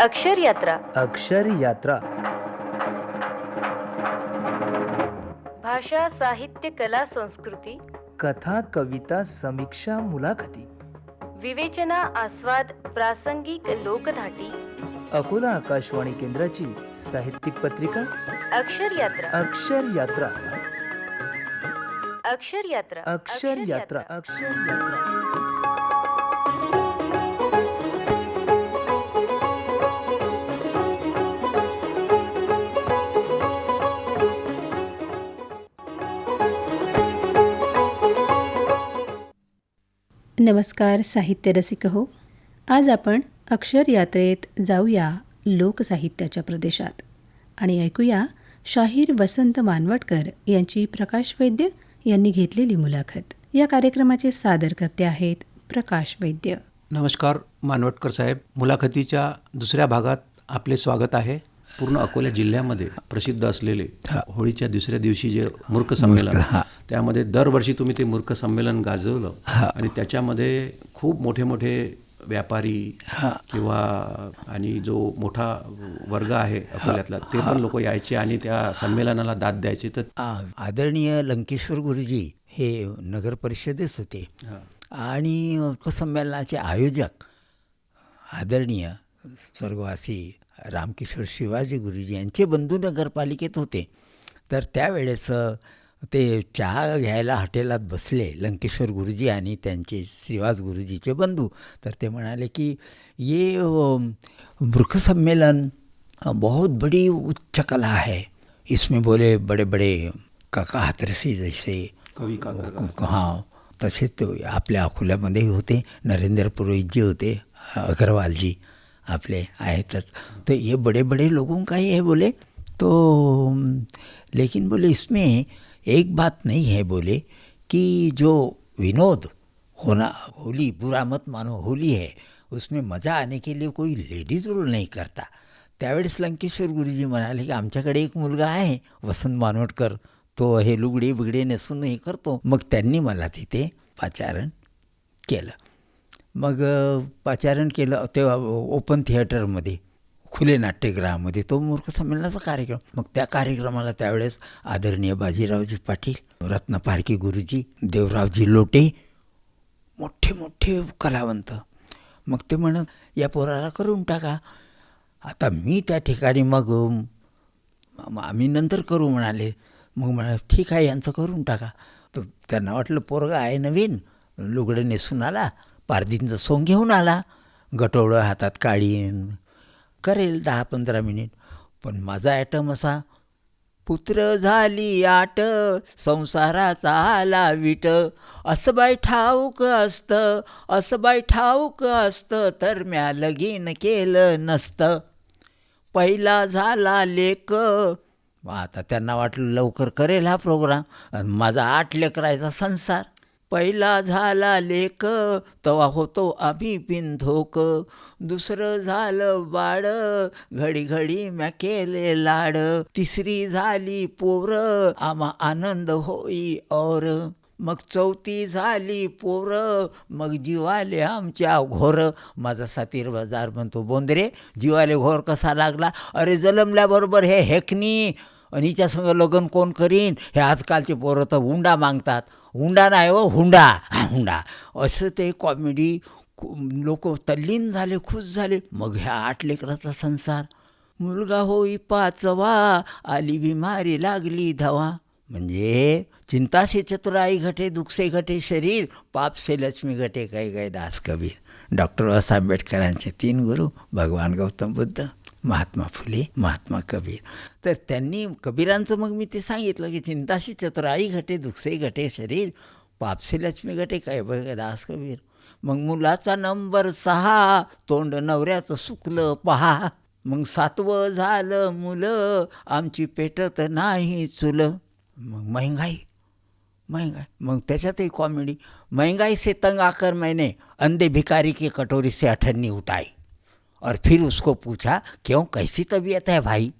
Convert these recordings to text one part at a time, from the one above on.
अक्षर यात्रा. अक्षर यात्रा. भाषा साहित्य कला संस्कृती. कथा कविता समीक्षा मुलाखती. विवेचना आस्वाद प्रासंगिक लोकधाटी. अकोला आकाशवाणी केंद्राची साहित्यिक पत्रिका. अक्षर यात्रा. अक्षर यात्रा. अक्षर यात्रा. अक्षर यात्रा. अक्षर यात्रा. नमस्कार साहित्य रसिक हो आज आपण अक्षर यात्रेत जाऊया लोकसाहित्याच्या प्रदेशात. आणि ऐकूया शाहीर वसंत मानवटकर यांची प्रकाश वैद्य यांनी घेतलेली मुलाखत. या कार्यक्रमाचे सादर करते आहेत प्रकाश वैद्य. नमस्कार मानवटकर साहेब. मुलाखतीच्या दुसऱ्या भागात आपले स्वागत आहे. पूर्ण अकोला जिल्ह्यामध्ये प्रसिद्ध असलेले होळीच्या दुसऱ्या दिवशी जे मूर्ख संमेलन त्यामध्ये दरवर्षी तुम्ही ते मूर्ख संमेलन गाजवलं आणि त्याच्यामध्ये खूप मोठे मोठे व्यापारी किंवा आणि जो मोठा वर्ग आहे अकोल्यातला ते पण लोक यायचे आणि त्या संमेलनाला दाद द्यायचे. तर आ- आदरणीय लंकेश्वर गुरुजी हे नगर परिषदेत होते. आणि संमेलनाचे आयोजक आदरणीय स्वर्गवासी रामकिशोर शिवाजी गुरुजी यांचे बंधू नगरपालिकेत होते. तर त्यावेळेस ते चहा घ्यायला हॉटेलात बसले लंकेश्वर गुरुजी आणि त्यांचे श्रीवास गुरुजीचे बंधू. तर ते म्हणाले की ये अ, वृक्ष सम्मेलन अ, बहुत बड़ी उच्च कला है. इसमें बोले बड़े बड़े काका हाथरसी जैसे कवी काका हां तसेच तो आपल्या अकोल्यामध्येही होते नरेंद्र पुरोहितजी होते अग्रवाल जी. आपले आहेतच. तो ये बड़े बड़े लोगों का ही है बोले तो लेकिन बोले इसमें एक बात नहीं है बोले कि जो विनोद होना होली बुरा मत मानो होली है उसमें मज़ा आने के लिए कोई लेडीज रोल नहीं करता। त्यावेळेस लंकेश्वर गुरुजी म्हणाले की आमच्याकडे एक मुलगा आहे वसंत मानवटकर तो हे लुगडे बिगडे नेसून हे करतो. मग त्यांनी मला तिथे पाचारण केलं. मग पाचारण केलं तेव्हा ओपन थिएटरमध्ये खुले नाट्यगृहामध्ये तो मूर्ख संमेलनाचा कार्यक्रम. मग त्या कार्यक्रमाला त्यावेळेस आदरणीय बाजीरावजी पाटील रत्न पारखी गुरुजी देवरावजी लोटे मोठे मोठे कलावंत. मग ते म्हणत या पोराला करून टाका. आता मी त्या ठिकाणी मग मग आम्ही नंतर करू म्हणाले. मग म्हणा ठीक आहे यांचं करून टाका. तर त्यांना वाटलं पोरगा आहे नवीन. लुगडं नेसून आला. पारधींचं सोंग घेऊन आला. गटोळं हातात काळीन करेल दहा पंधरा मिनिट. पण माझा ॲटम असा पुत्र झाली आट संसाराचा आला विट. असं बाई ठाऊक असतं असं बाई ठाऊक असतं तर म्या लगीन केलं नसतं. पहिला झाला लेक आता त्यांना वाटलं लवकर करेल हा प्रोग्राम माझा आठ लेकरायचा संसार. पहिला झाला लेख तवा होतो आम्ही बिनधोक. दुसरं झालं बाळ घडी घडी म्या केले लाड. तिसरी झाली पोर आम्हा आनंद होई और मग चौथी झाली पोरं मग जीवाले आमच्या घोर. माझा सातीर बाजार म्हणतो बोंदरे जीवाले घोर कसा लागला? अरे जलमल्याबरोबर हे हेकनी आणि हिच्या संग लग्न कोण करीन? हे आजकालचे पोरं तर हुंडा मागतात. हुंडा नाही हो हुंडा. हुंडा. असं ते कॉमेडी लोक तल्लीन झाले खुश झाले. मग ह्या आठ लेकराचा संसार. मुलगा होई पाचवा आली बिमारी लागली धवा म्हणजे चिंता से चतुराई घटे दुखसे घटे शरीर पाप से लक्ष्मी घटे काही काही दास कबीर. डॉक्टर बाबासाहेब आंबेडकरांचे तीन गुरु भगवान गौतम बुद्ध. महात्मा फुले महात्मा कबीर. तर त्यांनी कबीरांचं मग मी ते सांगितलं की चिंताशी चतुराई घटे दुःखसे घटे शरीर पापसे लक्ष्मी घटे काय बघ दास कबीर. मग मुलाचा नंबर सहा तोंड नवऱ्याचं सुकलं पहा. मग सातवं झालं मुलं आमची पेटत नाही चुलं. मग महंगाई महंगाई. मग त्याच्यातही कॉमेडी महंगाई से तंग आकर मैंने अंधे भिकारी की कटोरी से अठन्नी उठाई. और फिर उसको पूछा, क्यों, कैसी तबीयत है भाई?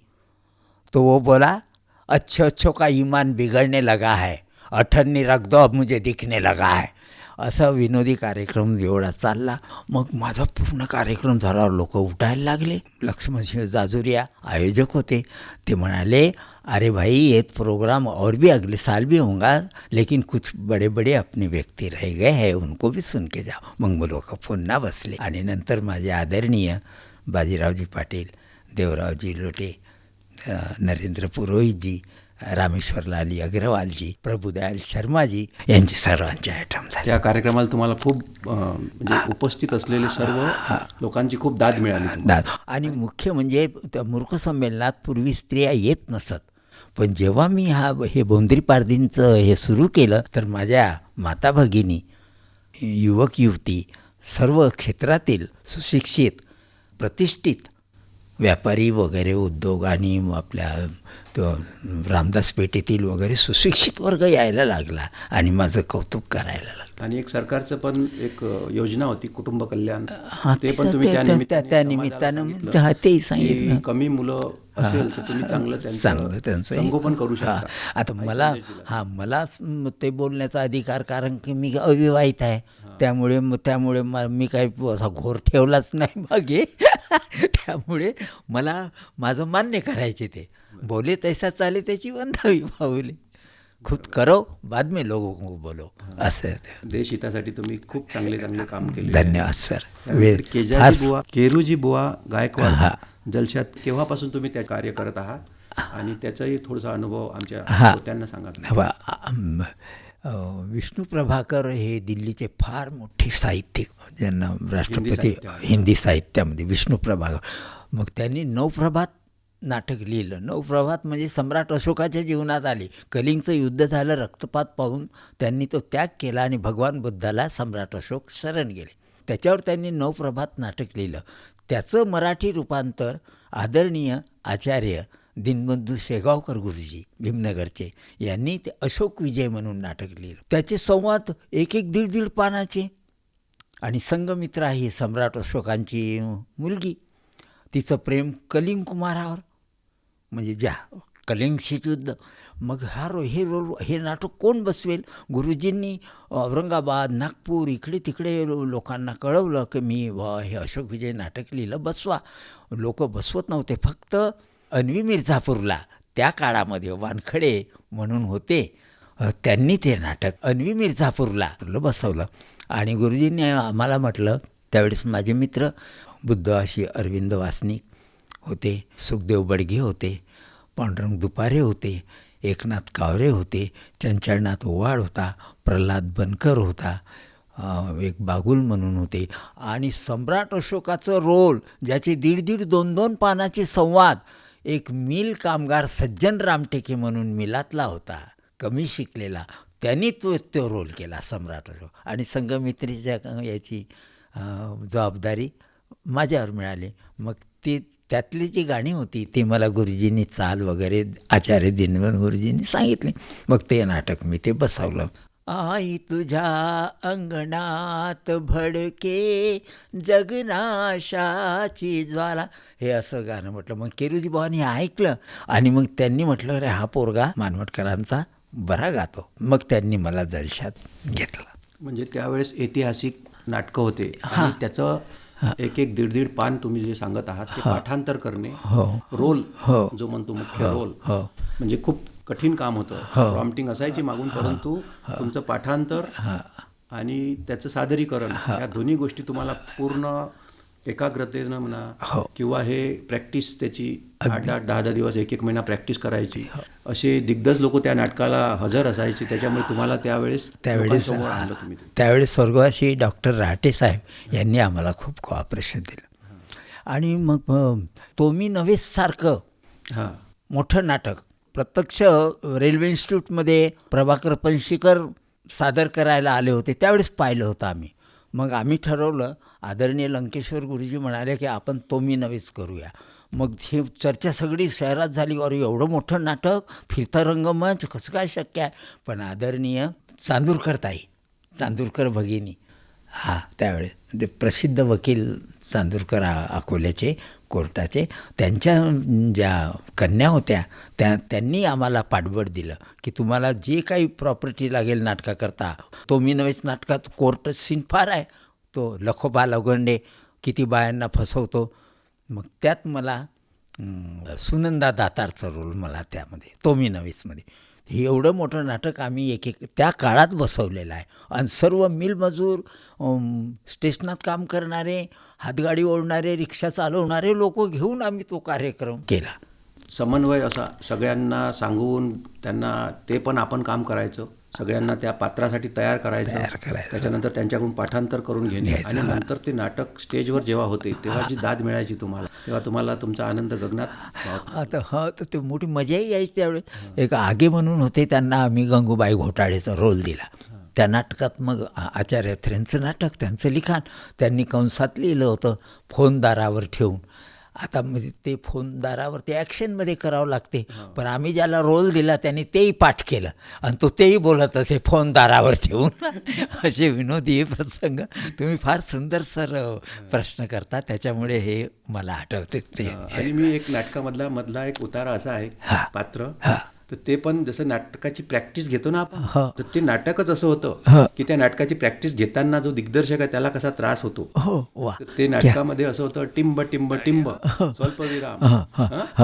तो वो बोला अच्छे अच्छों का ईमान बिगड़ने लगा है, अठन्नी रख दो, अब मुझे दिखने लगा है। असा विनोदी कार्यक्रम एवढा चालला. मग माझा पूर्ण कार्यक्रम झाल्यावर लोक उठायला लागले. लक्ष्मणसिंह जाजुरिया आयोजक होते. ते म्हणाले अरे भाई ये प्रोग्राम और भी अगले साल भी होगा लेकिन कुछ बड़े बड़े अपने व्यक्ती रह गए हैं उनको भी सुन के जा मग लोक पुन्हा बसले. आणि नंतर माझे आदरणीय बाजीरावजी पाटील देवरावजी लोटे नरेंद्र पुरोहितजी रामेश्वरलाली अग्रवालजी प्रभुदयाल शर्माजी यांचे सर्वांचे आयटम झाले. त्या कार्यक्रमाला तुम्हाला खूप म्हणजे उपस्थित असलेले सर्व लोकांची खूप दाद मिळाली. दाद. आणि मुख्य म्हणजे त्या मूर्ख संमेलनात पूर्वी स्त्रिया येत नसत. पण जेव्हा मी हा हे बोंद्री पारदींचं हे सुरू केलं तर माझ्या माता भगिनी युवक युवती सर्व क्षेत्रातील सुशिक्षित प्रतिष्ठित व्यापारी वगैरे उद्योग आणि आपल्या तो रामदास पेठेतील वगैरे सुशिक्षित वर्ग यायला लागला आणि माझं कौतुक करायला लागलं. आणि एक सरकारचं पण एक योजना होती कुटुंब कल्याण. हा, ते पण तुम्ही त्या निमित्ताने तेही सांगितलं. कमी मुलं असेल तर तुम्ही चांगलं चांगलं त्यांचं संगोपन करू शकता. आता मला. हा मला ते बोलण्याचा अधिकार कारण की मी अविवाहित आहे. त्यामुळे मग त्यामुळे म- मी काही असा घोर ठेवलाच नाही मागे. त्यामुळे मला माझं मान्य करायचे ते. बोले तैसा चाले त्याची वंदावी पावले खुद करो बाद में लोगों को बोलो. असं. देश हितासाठी तुम्ही खूप चांगले चांगले काम केले धन्यवाद सर. केजाजी बुवा केरूजी बुवा हा. गायकवाड जलशात केव्हापासून तुम्ही त्या कार्य करत आहात? आणि त्याचाही थोडासा अनुभव आमच्या. त्यांना सांगा. विष्णू प्रभाकर हे दिल्लीचे फार मोठे साहित्यिक ज्यांना राष्ट्रपती. हिंदी साहित्यामध्ये विष्णू प्रभाकर. मग त्यांनी नवप्रभात नाटक लिहिलं. नवप्रभात म्हणजे सम्राट अशोकाच्या जीवनात आले. कलिंगचं युद्ध झालं रक्तपात पाहून त्यांनी तो त्याग केला आणि भगवान बुद्धाला सम्राट अशोक शरण गेले. त्याच्यावर त्यांनी नवप्रभात नाटक लिहिलं. त्याचं मराठी रूपांतर आदरणीय आचार्य दिनबंधू शेगावकर गुरुजी भीमनगरचे यांनी ते अशोक विजय म्हणून नाटक लिहिलं. त्याचे संवाद एक एक दीड दीड पानाचे. आणि संगमित्रा ही सम्राट अशोकांची मुलगी. तिचं प्रेम कलिंग कुमारावर म्हणजे ज्या कलिंगशी युद्ध मग हा रो हे रोल हे नाटक कोण बसवेल? गुरुजींनी औरंगाबाद नागपूर इकडे तिकडे लो- लोकांना कळवलं की मी हे अशोक विजय नाटक लिहिलं बसवा. लोक बसवत नव्हते. फक्त अन्वी मिर्झापूरला त्या काळामध्ये वानखडे म्हणून होते. त्यांनी ते नाटक अन्वी मिर्झापूरला बसवलं. आणि गुरुजींनी आम्हाला म्हटलं त्यावेळेस माझे मित्र बुद्धवाशी अरविंद वासनिक होते सुखदेव बडगे होते पांडुरंग दुपारे होते एकनाथ कावरे होते चंचलनाथ ओवाड होता प्रल्हाद बनकर होता एक बागुल म्हणून होते. आणि सम्राट अशोकाचं रोल ज्याचे दीड दीड दोन दोन पानाचे संवाद एक मिल कामगार सज्जन रामटेके म्हणून मिलातला होता. कमी शिकलेला. त्यांनी तो तो रोल केला सम्राट आणि संगमित्रीच्या याची जबाबदारी माझ्यावर मिळाली. मग ती त्यातली जी गाणी होती ती मला गुरुजींनी चाल वगैरे आचार्य दिनवन गुरुजींनी सांगितले. मग ते नाटक मी ते बसवलं. आई तुझ्या अंगणात भडके जगनाशाची ज्वाला. हे असं गाणं म्हटलं. मग केरूजी भावानी हे ऐकलं आणि मग त्यांनी म्हटलं अरे हा पोरगा मानवटकरांचा बरा गातो. मग त्यांनी मला जलशात घेतलं. म्हणजे त्यावेळेस ऐतिहासिक नाटकं होते. आणि त्याचं एक एक दीड दीड पान तुम्ही जे सांगत आहात ते पाठांतर करणे. रोल जो म्हणतो मुख्य रोल. म्हणजे खूप कठीण काम होतं. प्रॉम्प्टिंग असायची मागून परंतु तुमचं पाठांतर आणि त्याचं सादरीकरण या दोन्ही गोष्टी तुम्हाला पूर्ण एकाग्रतेनं म्हणा किंवा हे प्रॅक्टिस त्याची आठ आठ दहा दहा दिवस एक एक महिना प्रॅक्टिस करायची. असे दिग्गज लोक त्या नाटकाला हजर असायचे. त्याच्यामुळे तुम्हाला त्यावेळेस त्यावेळेस आणलं तुम्ही त्यावेळेस स्वर्गवासी डॉक्टर राहटे साहेब यांनी आम्हाला खूप कोऑपरेशन दिलं. आणि मग तो मी नव्हेसारखं हां. मोठं नाटक प्रत्यक्ष रेल्वे इन्स्टिट्यूटमध्ये प्रभाकर पंशीकर सादर करायला आले होते त्यावेळेस पाहिलं होतं आम्ही. मग आम्ही ठरवलं आदरणीय लंकेश्वर गुरुजी म्हणाले की आपण तो मी नवेच करूया. मग ही चर्चा सगळी शहरात झाली. अरे एवढं मोठं नाटक फिरता रंगमंच कसं काय शक्य आहे? पण आदरणीय चांदूरकर ताई चांदूरकर भगिनी हा त्यावेळेस ते प्रसिद्ध वकील चांदूरकर अकोल्याचे कोर्टाचे त्यांच्या ज्या कन्या होत्या त्या त्यांनी आम्हाला पाठबळ दिलं की तुम्हाला जे काही प्रॉपर्टी लागेल नाटकाकरता तो मी नवेच नाटकात कोर्ट सीन फार आहे. तो लखोबा लगंडे किती बायांना फसवतो. मग त्यात मला सुनंदा दातारचा रोल मला त्यामध्ये तो मी नवीसमध्ये हे एवढं मोठं नाटक आम्ही एक एक त्या काळात बसवलेलं आहे. आणि सर्व मिलमजूर स्टेशनात काम करणारे हातगाडी ओढणारे रिक्षा चालवणारे लोक घेऊन आम्ही तो कार्यक्रम केला. समन्वय असा सगळ्यांना सांगून त्यांना ते पण आपण काम करायचं. सगळ्यांना त्या पात्रासाठी तयार करायचं. त्याच्यानंतर त्यांच्याकडून पाठांतर करून घेणे. आणि नंतर ते नाटक स्टेजवर जेव्हा होते तेव्हा जी दाद मिळायची तुम्हाला तेव्हा तुम्हाला तुमचा आनंद गगनात आता हा तर ते मोठी मजाही यायची त्यावेळेस एक आगे म्हणून होते त्यांना आम्ही गंगूबाई घोटाळेचा रोल दिला. त्या नाटकात मग आचार्य थ्रेंचं नाटक त्यांचं लिखाण त्यांनी कंसात लिहिलं होतं फोन दारावर ठेवून. आता म्हणजे ते फोन दारावर ते ॲक्शनमध्ये करावं लागते. पण आम्ही ज्याला रोल दिला त्यांनी तेही पाठ केलं. आणि तो तेही बोलत असे फोन दारावर ठेवून. असे विनोदी प्रसंग. तुम्ही फार सुंदर सर प्रश्न करता. त्याच्यामुळे हे मला आठवते. ते मी एक नाटकामधला मधला एक उतारा असा आहे. हा. पात्र. हा. तर ते पण जसं नाटकाची प्रॅक्टिस घेतो ना आपण. तर ते नाटकच असं. होतं की त्या नाटकाची प्रॅक्टिस घेताना जो दिग्दर्शक आहे त्याला कसा त्रास होतो. हो ते नाटकामध्ये असं होतं टिंब टिंब टिंब स्वल्पविराम?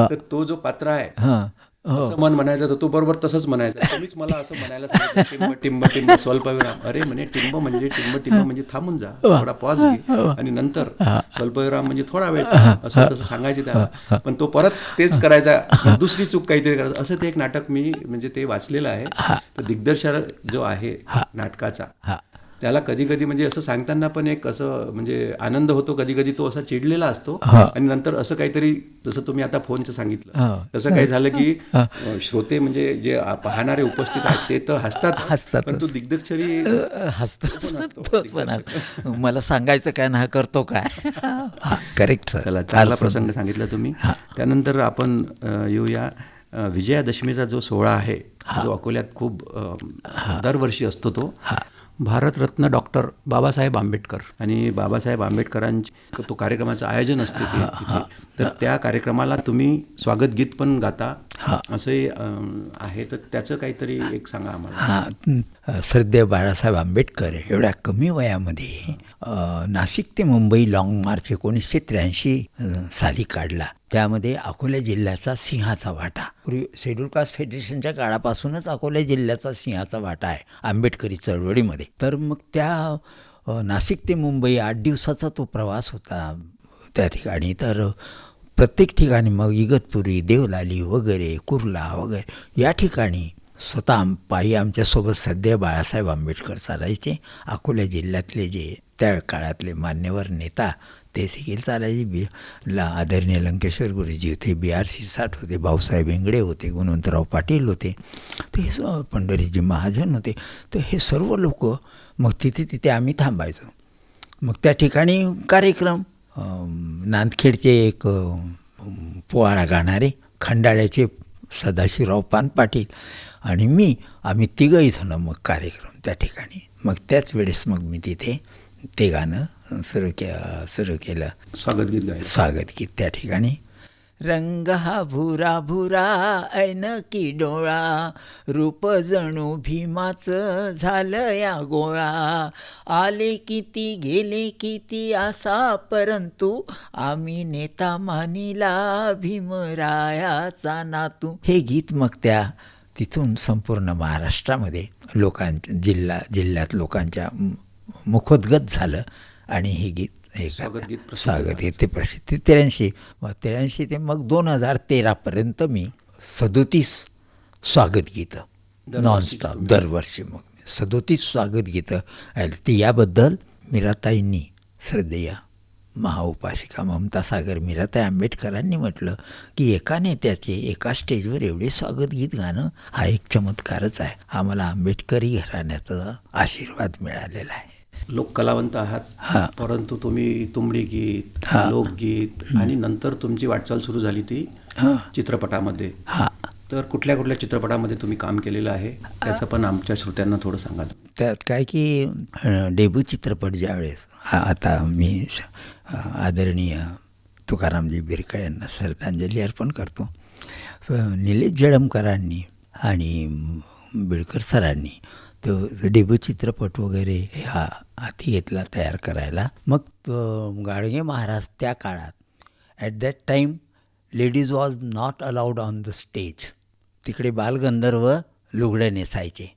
तर तो जो पात्र आहे हां. असं मन म्हणायचं तर तो बरोबर तसंच म्हणायचा. तुम्हीच मला असं म्हणायला सांगितलं टिंब टिंब टिंब स्वल्पविराम अरे म्हणे टिंब म्हणजे टिंब टिंब म्हणजे थांबून जा थोडा पॉज घे आणि नंतर स्वल्पविराम म्हणजे थोडा वेळ. असं तसं सांगायचे त्याला. पण तो परत तेच करायचा दुसरी चूक काहीतरी करायचं. असं ते एक नाटक मी म्हणजे ते वाचलेलं आहे. तर दिग्दर्शक जो आहे नाटकाचा हा. त्याला कधी कधी म्हणजे असं सांगताना पण एक असं म्हणजे आनंद होतो कधी कधी तो असा चिडलेला असतो. आणि नंतर असं काहीतरी जसं तुम्ही आता फोनचं सांगितलं. तसं काही झालं की श्रोते म्हणजे जे पाहणारे उपस्थित आहेत ते तर हसतात. हसतातच. पण तो दिग्दर्शरी हसतो तोच पण आहे. मला सांगायचं काय ना करतो काय. करेक्ट चला चांगला प्रसंग सांगितला तुम्ही. त्यानंतर आपण येऊया. विजयादशमीचा जो सोहळा आहे जो अकोल्यात खूप दरवर्षी असतो तो. भारतरत्न डॉक्टर बाबासाहेब आंबेडकर आणि बाबासाहेब आंबेडकरांची तो कार्यक्रमाचं आयोजन असते तर त्या कार्यक्रमाला तुम्ही स्वागत गीत पण गाता. असंही अ, आहे. तर त्याचं काहीतरी एक सांगा आम्हाला. हां श्रद्धेय बाळासाहेब आंबेडकर एवढ्या कमी वयामध्ये नाशिक ते मुंबई लाँग मार्च एकोणीसशे त्र्याऐंशी साली काढला. त्यामध्ये अकोला जिल्ह्याचा सिंहाचा वाटा. पूर्वी शेड्यूल कास्ट फेडरेशनच्या काळापासूनच अकोला जिल्ह्याचा सिंहाचा वाटा आहे आंबेडकरी चळवळीमध्ये. तर मग त्या नाशिक ते मुंबई आठ दिवसाचा तो प्रवास होता त्या ठिकाणी. तर प्रत्येक ठिकाणी मग इगतपुरी देवलाली वगैरे कुर्ला वगैरे या ठिकाणी स्वतः पायी आमच्यासोबत सध्या बाळासाहेब आंबेडकर चालायचे. अकोला जिल्ह्यातले जे त्या काळातले मान्यवर नेता ते देखील चालायचे. बी ला आदरणीय लंकेश्वर गुरुजी होते बी आर सी साठ होते भाऊसाहेब इंगडे होते गुणवंतराव पाटील होते. तर हे पंढरीजी महाजन होते. तर हे सर्व लोक मग तिथे तिथे आम्ही थांबायचो. मग त्या ठिकाणी कार्यक्रम नांदखेडचे एक पोवाडा गाणारे खंडाळ्याचे सदाशिवराव पान पाटील आणि मी आम्ही तिघही जण मग कार्यक्रम त्या ठिकाणी मग त्याच वेळेस मग मी तिथे ते गाणं सुरू के सुरू केलं. स्वागत गीत स्वागत गीत त्या ठिकाणी. रंग हा भुरा भुरा ऐन की डोळा. रूप जणू भीमाचं झालं या गोळा. आले किती गेले किती असा परंतु आम्ही नेता मानिला भीमरायाचा नातू. हे गीत मग त्या तिथून संपूर्ण महाराष्ट्रामध्ये लोकां जिल्हा जिल्ह्यात लोकांच्या मुखोद्गत झालं आणि हे गीत हे स्वागत गीत ते प्रसिद्ध. त्र्याऐंशी मग त्र्याऐंशी ते मग दोन हजार तेरापर्यंत मी सदोतीस स्वागत गीतं नॉनस्टॉप दरवर्षी मग सदोतीस स्वागत गीतं आली ते याबद्दल मीराताईंनी श्रद्धेय महाउपासिका ममता सागर मीराताई आंबेडकरांनी म्हटलं की एका नेत्याचे एका स्टेजवर एवढे स्वागत गीत गाणं हा एक चमत्कारच आहे. मला आंबेडकरी घराण्याचा आशीर्वाद मिळालेला आहे. लोक कलावंत हा. आहात परंतु तुम्ही तुंबडी गीत हा. लोकगीत आणि नंतर तुमची वाटचाल सुरू झाली ती चित्रपटामध्ये. हा. तर कुठल्या कुठल्या चित्रपटामध्ये तुम्ही काम केलेलं आहे? त्याचं पण आमच्या श्रोत्यांना थोडं सांगा त्यात काय की डेब्यू चित्रपट ज्यावेळेस आता मी आदरणीय तुकारामजी बिरकळ यांना श्रद्धांजली अर्पण करतो. निलेश जडमकरांनी आणि बिडकर सरांनी तो डेब्यू चित्रपट वगैरे हा हाती घेतला तयार करायला. मग गाडगे महाराज त्या काळात at that time ladies was not allowed on the stage तिकडे बालगंधर्व लुगडं नेसायचे.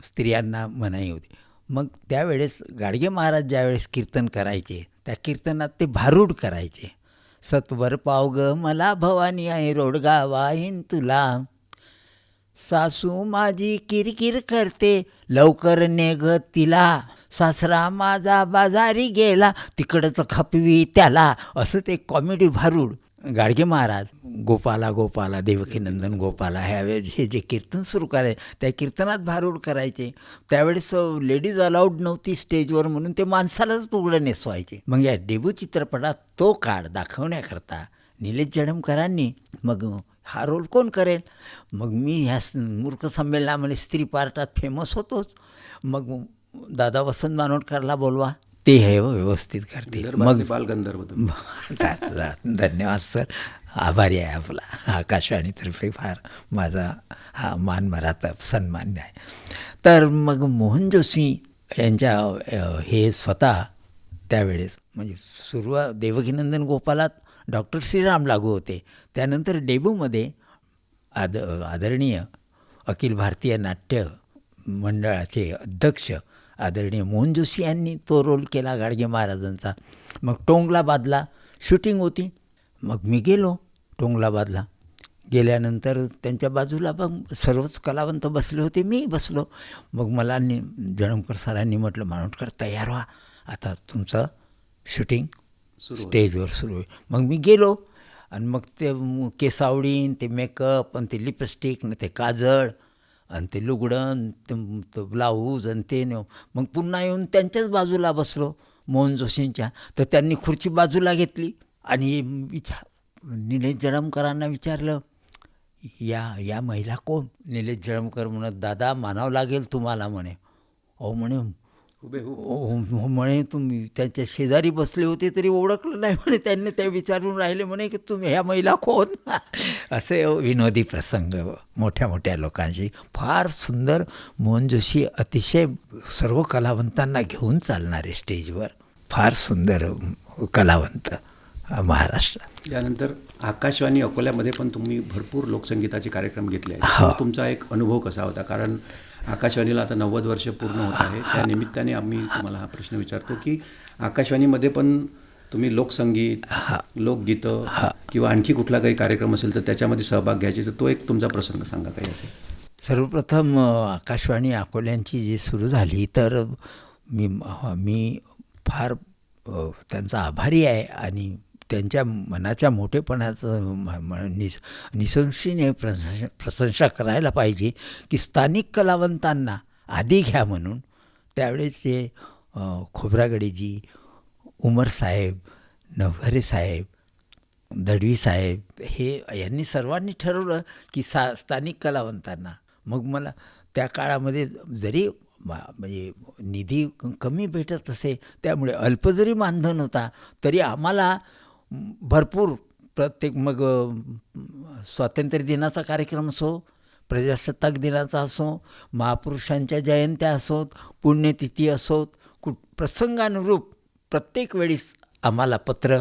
स्त्रियांना मनाई होती. मग त्यावेळेस गाडगे महाराज ज्यावेळेस कीर्तन करायचे त्या कीर्तनात ते भारूड करायचे. सत्वर पाव ग मला भवानी आहे रोडगा वाहीन तुला. सासू माझी किरकिर करते. लवकर ने तिला. सासरा माझा बाजारी गेला. तिकडचं खपवी त्याला. असं ते कॉमेडी भारूड. गाडगे महाराज गोपाला गोपाला देवकीनंदन गोपाला ह्यावेळेस हे जे कीर्तन सुरू करायचे त्या कीर्तनात भारूड करायचे. त्यावेळेस लेडीज अलाउड नव्हती स्टेजवर म्हणून ते माणसालाच तुकडं नेसवायचे. मग या डेबू चित्रपटात तो काळ दाखवण्याकरता निलेश जडमकरांनी मग हा रोल कोण करेल? मग मी ह्या मूर्ख संमेलनामध्ये स्त्री पार्टात फेमस होतोच. मग दादा वसंत मानोडकरला बोलवा. ते हे व्यवस्थित करतील. मग बालगंधर्व धन्यवाद सर. आभारी आहे आपला. आकाशवाणीतर्फे फार माझा हा मान मराठा सन्मान आहे. तर मग मोहन जोशी यांच्या हे स्वतः त्यावेळेस म्हणजे सुरुवात देवकीनंदन गोपालात डॉक्टर श्रीराम लागू होते. त्यानंतर डेबूमध्ये आद आदरणीय अखिल भारतीय नाट्य मंडळाचे अध्यक्ष आदरणीय मोहन जोशी यांनी तो रोल केला गाडगे महाराजांचा. मग टोंगलाबादला शूटिंग होती. मग मी गेलो टोंगलाबादला. गेल्यानंतर त्यांच्या बाजूला मग सर्वच कलावंत बसले होते. मी बसलो. मग मला नि जणमकर सरांनी म्हटलं माणूटकर तयार व्हा. आता तुमचं शूटिंग स्टेजवर सुरू होईल. मग मी गेलो आणि मग ते केसावडीन ते मेकअप आणि ते लिपस्टिक आणि ते काजळ आणि ते लुगडं ते तो ब्लाऊज आणि ते न- मग पुन्हा येऊन त्यांच्याच बाजूला बसलो मोहन जोशींच्या. तर त्यांनी खुर्ची बाजूला घेतली आणि विचार निलेश जडमकरांना विचारलं या या महिला कोण? निलेश जळमकर म्हणत दादा मानावं लागेल तुम्हाला म्हणे. अहो म्हणे हो. हो म्हणे तुम्ही त्यांच्या शेजारी बसले होते तरी ओळखलं नाही म्हणे. त्यांनी ते विचारून राहिले म्हणे की तुम्ही ह्या महिला कोण? असे विनोदी प्रसंग मोठ्या मोठ्या लोकांशी. फार सुंदर मोहन जोशी अतिशय सर्व कलावंतांना घेऊन चालणारे स्टेजवर. फार सुंदर कलावंत महाराष्ट्रात यानंतर आकाशवाणी अकोल्यामध्ये पण तुम्ही भरपूर लोकसंगीताचे कार्यक्रम घेतले हा. तुमचा एक अनुभव कसा होता? कारण आकाशवाणीला आता नव्वद वर्ष पूर्ण होत आहे. त्या निमित्ताने आम्ही तुम्हाला हा प्रश्न विचारतो की आकाशवाणीमध्ये पण तुम्ही लोकसंगीत लोकगीतं किंवा आणखी कुठला काही कार्यक्रम असेल तर त्याच्यामध्ये सहभाग घ्यायचे. तर तो एक तुमचा प्रसंग सांगा काही असेल सर्वप्रथम आकाशवाणी अकोल्यांची जी सुरू झाली तर मी मी फार त्यांचा आभारी आहे आणि त्यांच्या मनाच्या मोठेपणाचं म- निस निसंशयीने प्रशंसा प्रशंसा करायला पाहिजे की स्थानिक कलावंतांना आधी घ्या म्हणून. त्यावेळेस ते खोबरागडेजी उमर साहेब नवघरे साहेब दडवी साहेब हे यांनी सर्वांनी ठरवलं की सा स्थानिक कलावंतांना. मग मला त्या काळामध्ये जरी मा- म्हणजे निधी कमी भेटत असे त्यामुळे अल्प जरी मानधन होता तरी आम्हाला भरपूर प्रत्येक मग स्वातंत्र्य दिनाचा कार्यक्रम असो प्रजासत्ताक दिनाचा असो महापुरुषांच्या जयंत्या असोत पुण्यतिथी असोत कुठ प्रसंगानुरूप प्रत्येक वेळीस आम्हाला पत्र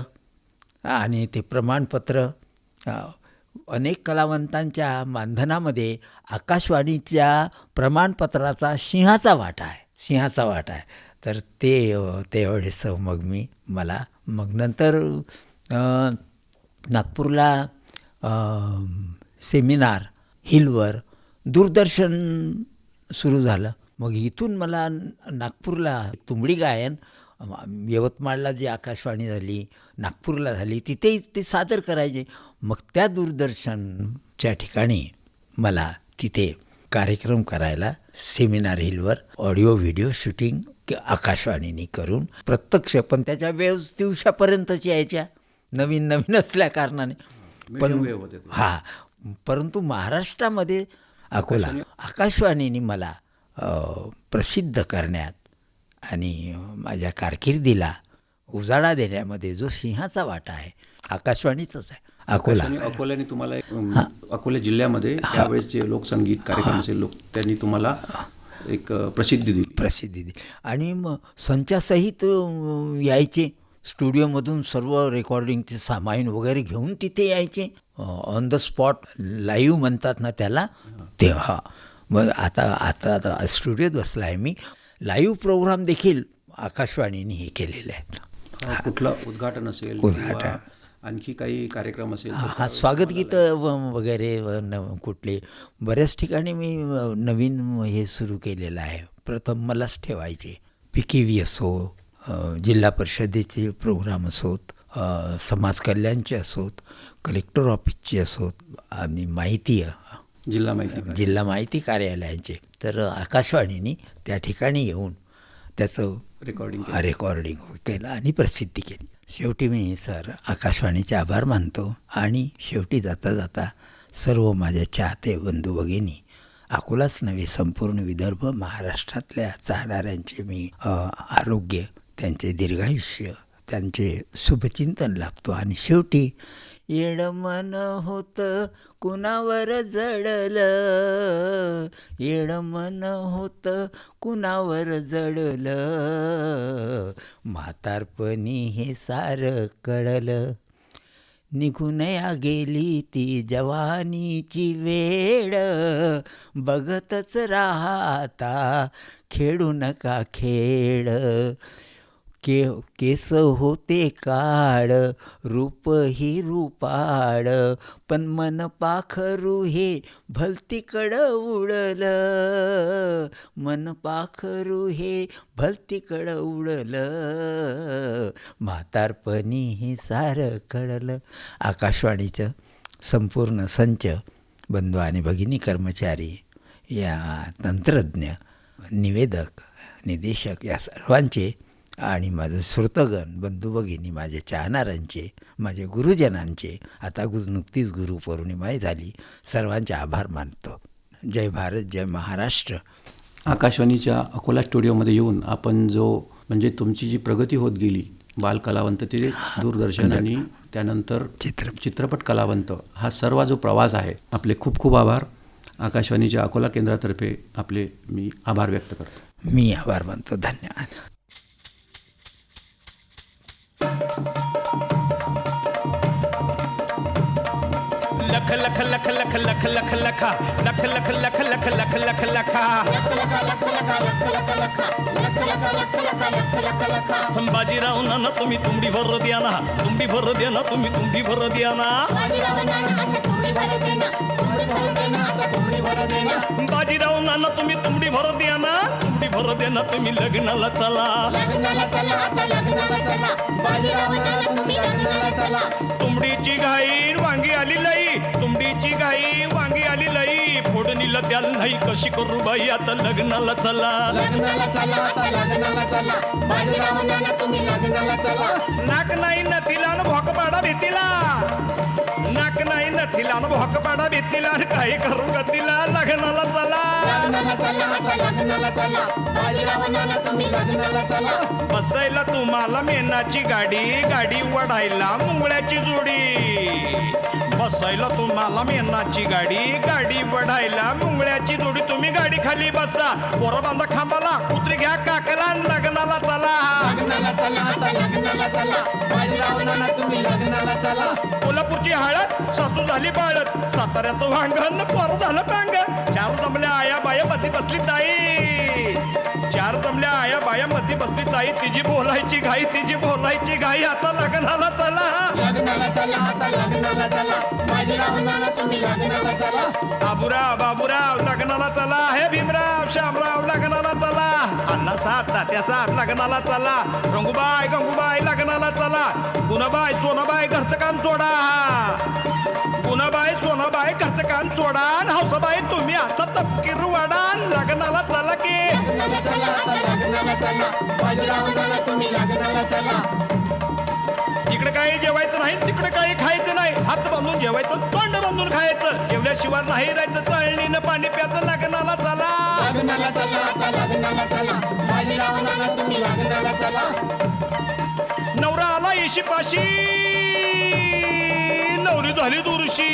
आणि ते प्रमाणपत्र अनेक कलावंतांच्या मानधनामध्ये आकाशवाणीच्या प्रमाणपत्राचा सिंहाचा वाटा आहे सिंहाचा वाटा आहे. तर ते अ, त्यावेळेस मग मी मला मग नंतर नागपूरला सेमिनार हिलवर दूरदर्शन सुरू झालं. मग इथून मला नागपूरला तुंबडी गायन यवतमाळला जी आकाशवाणी झाली नागपूरला झाली तिथेही ते सादर करायचे. मग त्या दूरदर्शनच्या ठिकाणी मला तिथे कार्यक्रम करायला सेमिनार हिलवर ऑडिओ व्हिडिओ शूटिंग क- आकाशवाणीने करून प्रत्यक्ष पण त्याच्या वेव्स दिवसापर्यंतच यायच्या. नवीन नवीन असल्या कारणाने. पण. हां परंतु महाराष्ट्रामध्ये अकोला आकाशवाणीने मला प्रसिद्ध करण्यात आणि माझ्या कारकिर्दीला उजाळा देण्यामध्ये जो सिंहाचा वाटा आहे आकाशवाणीचाच आहे अकोला. अकोल्याने तुम्हाला अकोला जिल्ह्यामध्ये त्यावेळेस जे लोकसंगीत कार्यक्रम असेल लोक त्यांनी तुम्हाला एक प्रसिद्धी दिली. प्रसिद्धी दिली. आणि मग संचासहित यायचे स्टुडिओमधून सर्व रेकॉर्डिंगचे सामान वगैरे घेऊन तिथे यायचे. ऑन द स्पॉट लाईव्ह म्हणतात ना त्याला. तेव्हा. मग आता आता आता स्टुडिओत बसला आहे मी. लाईव्ह प्रोग्राम देखील आकाशवाणीने हे केलेले आहेत कुठलं उद्घाटन असेल उद्घाटन. आणखी काही कार्यक्रम असेल हा स्वागत गीतं व- वगैरे कुठले. बऱ्याच ठिकाणी मी नवीन हे सुरू केलेलं आहे. प्रथम मलाच ठेवायचे. पी के व्ही असो जिल्हा परिषदेचे प्रोग्राम असोत समाज कल्याणचे असोत कलेक्टर ऑफिसचे असोत आणि माहिती जिल्हा माहिती. जिल्हा माहिती कार्यालयाचे तर आकाशवाणीने त्या ठिकाणी येऊन त्याचं रेकॉर्डिंग रेकॉर्डिंग केलं आणि प्रसिद्धी केली शेवटी मी सर आकाशवाणीचे आभार मानतो आणि शेवटी जाता जाता सर्व माझ्या चाहते बंधू भगिनी अकोलाच नव्हे संपूर्ण विदर्भ महाराष्ट्रातल्या चाहणाऱ्यांचे मी आरोग्य त्यांचे दीर्घायुष्य त्यांचे शुभचिंतन लाभतो. आणि शेवटी येड मन होतं कुणावर जडलं? येडमन होतं कुणावर जडलं? म्हातारपणी हे सारं कळलं. निघून या गेली ती जवानीची वेळ बघतच राहता खेळू नका खेळ के केस होते काळ रूप ही रूपाळ. पण मन पाखरू हे भलतीकडं उडलं. मन पाखरू हे भलतीकडं उडलं. म्हातारपणी हे सारं कळलं. आकाशवाणीचं संपूर्ण संच बंधू आणि भगिनी कर्मचारी या तंत्रज्ञ निवेदक निदेशक या सर्वांचे आणि माझं श्रोतगण बंधू भगिनी माझे चाहणाऱ्यांचे माझे गुरुजनांचे आता गुज नुकतीच गुरुपौर्णिमाही झाली. सर्वांचे आभार मानतो. जय भारत जय महाराष्ट्र. आकाशवाणीच्या अकोला स्टुडिओमध्ये येऊन आपण जो म्हणजे तुमची जी प्रगती होत गेली बालकलावंत ते दूरदर्शन आणि त्यानंतर चित्र चित्रपट कलावंत हा सर्व जो प्रवास आहे आपले खूप खूप आभार. आकाशवाणीच्या अकोला केंद्रातर्फे आपले मी आभार व्यक्त करतो. मी आभार मानतो. धन्यवाद. लख लख लख लख लख लख लखा लख लख लख लख लख लख लखा बाजीराव नाना तुम्ही तुंबडी भर द्या ना तुंबडी भर द्या ना तुम्ही तुंबडी भर द्या ना बाजीराव नाना तुम्ही तुंबडी भर द्या ना तुंबडी भर द्या ना तुम्ही लग्नाला चला तुंबडीची घाई वांगी द्याल नाही कशी करू बाई आता लग्नाला चला. नाक नाही नथीला न भोक पाडा भीतीला. नाक नाही नथीला न भोक पाडा भीतीला. आणि काही करू गतीला लग्नाला चला. बसायला तुम्हाला मेनाची गाडी गाडी वडायला मुंगळ्याची जोडी. बसायला तुम्हाला मेनाची गाडी गाडी वडायला मुंगळ्याची जोडी तुम्ही गाडी खाली बसा. पोरं बांधा खांबाला कुत्री घ्या काकला लग्नाला चला. कोल्हापूरची हळद सासू झाली बाळत साताऱ्याचं वांगण पोर झालं पांग चार जमल्या आया बाया मध्ये बसली ताई. चार जमल्या आया बाया मध्ये बसली ताई तिची बोलायची घाई तिची बोलायची घाई आता लग्नाला चला. बाबूराव बाबूराव लग्नाला चला. हे भीमराव श्यामराव लग्नाला चला. अण्णा साथ तात्या साथ लग्नाला चला. रंगूबाई गंगूबाई लग्नाला चला. गुणाबाई सोनाबाई घरचं काम सोडा. गुणाबाई सोनाबाई घरचं काम सोडा हौसाबाई तुम्ही आता तपकीर वाडा लग्नाला चला की. इकडे काही जेवायचं नाही तिकडे काही खायचं नाही. हात बांधून जेवायचं तोंड बांधून खायचं. जेवल्याशिवाय नाही राहायचं चाळणीनं पाणी प्याचं लग्नाला चला. लग्नाला चला आता लग्नाला चला. तुम्ही लग्नाला चला. नवरा आला येशी पाशी झाली दुरशी.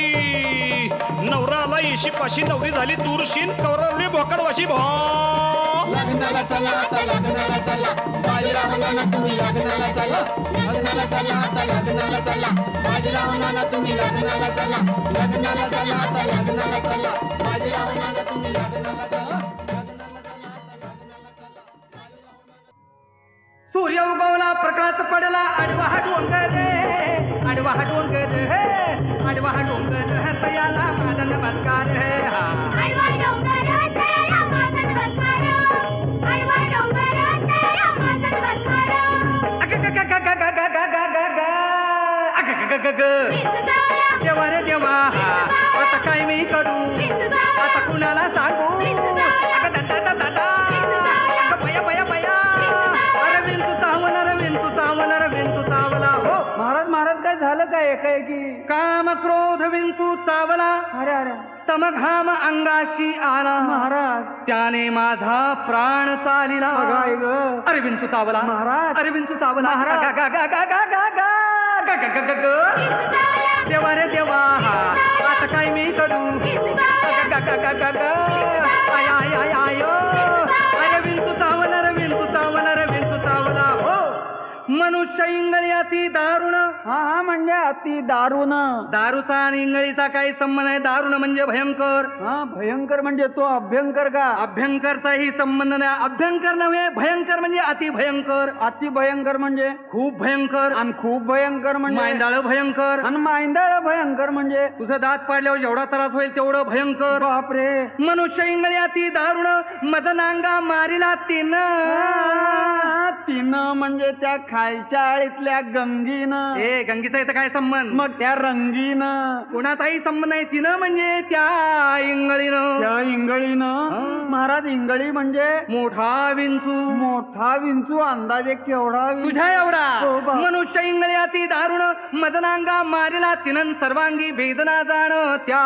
नवरा आला येशी पाशी नवरी झाली दुरशी. कौरवली बोकड वाशी भा. लग्नाला चला आता लग्नाला चला. बाजीराव नाना तुम्ही लग्नाला चला. लग्नाला चला आता लग्नाला चला. बाजीराव नाना तुम्ही लग्नाला चला. लग्नाला चला आता लग्नाला चला. बाजीराव नाना तुम्ही लग्नाला चला. सूर्य उगवला प्रकाश पडला आडवा हा डोंगर आडवा हा डोंगर हे हा डोंगर हे तयाला माझा नमस्कार हे हा तयाला डोंगर तयाला अग ग ग ग ग ग ग ग ग ग. अग ग ग ग ग. देवा रे देवा आता काय मी करू काय काय एकाएकी काम क्रोध विंचू चावला अरे अरे तमघाम अंगाशी आला महाराज त्याने माझा प्राण चालिला ग. अरे विंचू चावला महाराज. अरे विंचू चावला महाराज. गा, गा, गा, गा, गा, गा, गा, गा, गा, गा, गा, गा. देवा रे देवा आता काय मी करू गा, गा, गा, गा, गा, गा. आय आय आय आय मनुष्य इंगळी अति दारुण. हा हा म्हणजे अति दारुण. दारूचा आणि इंगळीचा काही संबंध आहे दारुण म्हणजे भयंकर. हा भयंकर म्हणजे तो अभ्यंकर का? अभ्यंकरचाही संबंध नाही. अभ्यंकर नव्हे भयंकर म्हणजे अति भयंकर. अति भयंकर म्हणजे? खूप भयंकर. आणि खूप भयंकर म्हणजे? मांदाळ भयंकर. आणि मांदाळ भयंकर म्हणजे? तुझं दात पाडल्यावर जेवढा त्रास होईल तेवढं भयंकर. बापरे. मनुष्य इंगळी अति दारुण. मदनांगा मारिला तिनं. तिनं म्हणजे त्या खालच्या आळीतल्या गंगीनं ए गंगीचा इथं काय संबंध मग त्या रंगीनं कोणाचाही संबंध नाही तिनं म्हणजे त्या इंगळीनं त्या इंगळीनं हा. महाराज इंगळी म्हणजे मोठा विंचू मोठा विंचू अंदाजे केवढा विंचू? तुझ्या एवढा हो बा. मनुष्य इंगळी अति दारुण मदनांगा मारिला तिनं सर्वांगी वेदना जाण त्या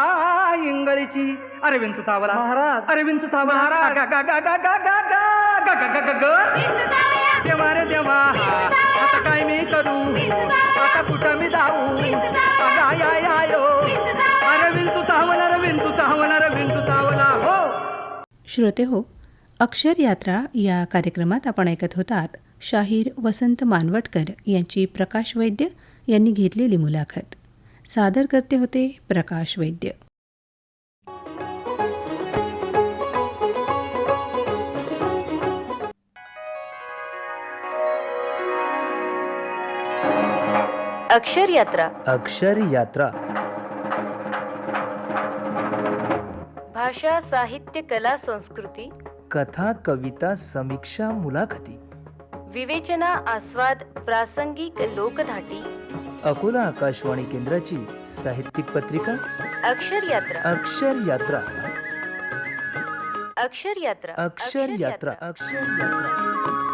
इंगळीची अरे विंचू चावला महाराज. अरे विंचू चावला महाराज. गा, गा, गा, गा, गा, गा, गा, गा, गा, गा, गा, गा. देवा रे देवा आता काय मी करू? आता कुठं मी जाऊ? अगं, आय, आयो. अरे विंचू चावला अरे विंचू चावला अरे विंचू चावला हो. श्रोते हो अक्षर यात्रा या कार्यक्रमात आपण ऐकत होतात शाहीर वसंत मानवटकर यांची प्रकाश वैद्य यांनी घेतलेली मुलाखत. सादर करते होते प्रकाश वैद्य. अक्षर यात्रा. अक्षर यात्रा. भाषा साहित्य कला संस्कृती. कथा कविता समीक्षा मुलाखती. विवेचना आस्वाद प्रासंगिक लोकधाटी. अकोला आकाशवाणी केंद्राची साहित्यिक पत्रिका. अक्षर यात्रा. अक्षर यात्रा. अक्षर यात्रा. अक्षर यात्रा. अक्षर यात्रा.